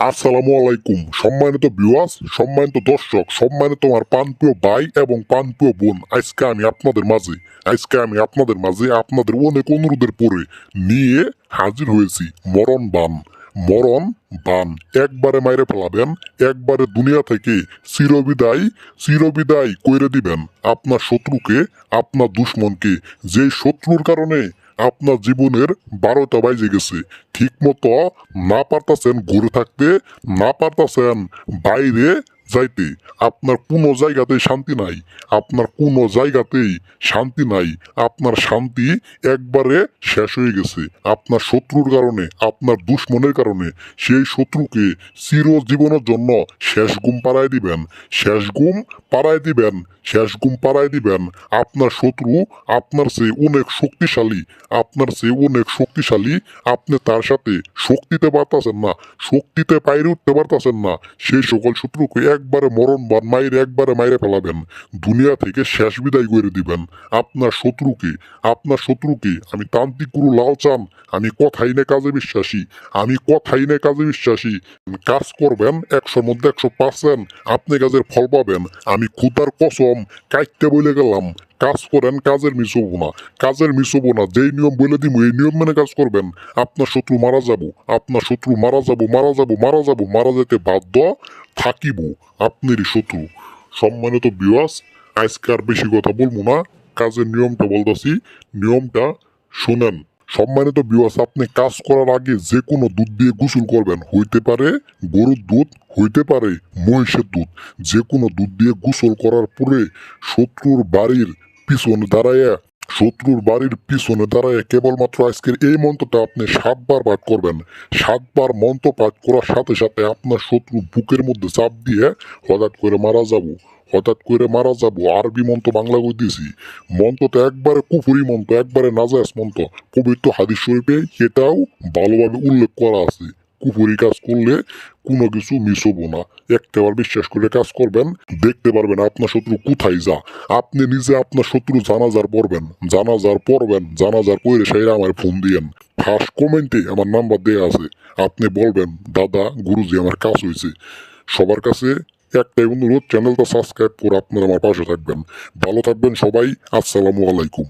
আসসালামু আলাইকুম। সম্মানিত ভিউয়ার্স সম্মানিত দর্শক, সম্মানিত আমার পানপ্রিয় ভাই এবং পানপ্রিয় বোন, আজকে আমি আপনাদের মাঝে, আজকে আমি আপনাদের মাঝে আপনাদের অনেক অনুরোধের পরে নিয়ে হাজির হয়েছি। মরণ বান মরণ বান। একবারে মাইরে ফেলাবেন, একবারে দুনিয়া থেকে চিরবিদায় চিরবিদায় কইরে দিবেন। আপনার শত্রুকে, আপনার দুশ্মনকে, যে শত্রুর কারণে আপনার জীবনের বারোটা বাজে গেছে। ঠিক মতো না পারতাছেন ঘুরে থাকতে না পারতাছেন বাইরে যাইতে, আপনার কোনো জায়গাতেই শান্তি নাই। আপনার কোনো জায়গাতেই শান্তি নাই। আপনার শান্তি একবারে শেষ হয়ে গেছে। আপনার শত্রুর কারণে, আপনার দুশ্মনের কারণে, সেই শত্রুকে চিরজীবনের জন্য শেষ গুম পাড়ায় দিবেন। শেষ গুম পাড়ায় দিবেন। শেষ গুম পাড়ায় দিবেন। আপনার শত্রু, আপনার চেয়ে অনেক শক্তিশালী, আপনার চেয়ে অনেক শক্তিশালী, আপনি তার সাথে শক্তিতে পারতাছেন না, শক্তিতে বাইরে উঠতে পারতাছেন না। সেই সকল শত্রুকে একবারে মরণ বান মাইরে একবারে মাইরে ফেলাবেন। দুনিয়া থেকে শেষ বিদায় করে দিবেন। আপনার শত্রুকে আপনার শত্রুকে আমি তান্ত্রিক গুরু লাল চান, আমি কথাই নে কাজে বিশ্বাসী, আমি কথাই নে কাজে বিশ্বাসী। কাজ করবেন একশোর মধ্যে একশো পার্সেন্ট, আপনি কাজের ফল পাবেন। আমি খুদার কসম কাইতে বলে গেলাম। কাজ করেন, কাজের মিস হব না। কাজের মিস হব না, যেই নিয়ম বলে দিব এই নিয়ম মেনে কাজ করবেন। আপনার শত্রু মারা যাব, আপনার শত্রু মারা যাব মারা যাব মারা যাব, মারা যেতে বাধ্য থাকিব আপনারই শত্রু। সম্মানিত বিওয়াস আজকে আর বেশি কথা বলব না। কাজের নিয়মটা বলতেছি, নিয়মটা শোনেন। সম্মানিত বিওয়াস আপনি কাজ করার আগে যে কোনো দুধ দিয়ে গোসল করবেন। হইতে পারে গরুর দুধ, হইতে পারে মহিষের দুধ। যে কোনো দুধ দিয়ে গোসল করার পরে শত্রুর বাড়ির পিছনে দাঁড়াইয়া শত্রুর বাড়ির পিছনে দাঁড়ায় কেবলমাত্র আজকের এই মন্ত্রটা আপনি সাতবার পাঠ করবেন। সাতবার মন্ত্র পাঠ করার সাথে সাথে আপনার শত্রু বুকের মধ্যে চাপ দিয়ে হঠাৎ করে মারা যাব। হঠাৎ করে মারা যাব। আরবি মন্ত্র বাংলা করে দিয়েছি মন্ত্র তো একবারে কুফুরি মন্ত্র, একবারে নাজায়াস মন্ত্র। পবিত্র হাদিস শরীফে এটাও ভালোভাবে উল্লেখ করা আছে। কুফুরি কাজ করলে কোনো কিছু মিস হব না। একটাবার বিশ্বাস করে কাজ করবেন, দেখতে পারবেন আপনার শত্রু কোথায় যা। আপনি নিজে আপনার শত্রু জানাজার পড়বেন জানাজার পড়বেন, জানাজার পরে সেইরা আমার ফোন দিয়েন। ফার্স্ট কমেন্টে আমার নাম্বার দেওয়া আছে। আপনি বলবেন, দাদা, গুরুজি, আমার কাজ হয়েছে সবার কাছে একটাই অনুরোধ চ্যানেলটা সাবস্ক্রাইব করে আপনারা আমার পাশে থাকবেন। ভালো থাকবেন সবাই, আসসালামু আলাইকুম।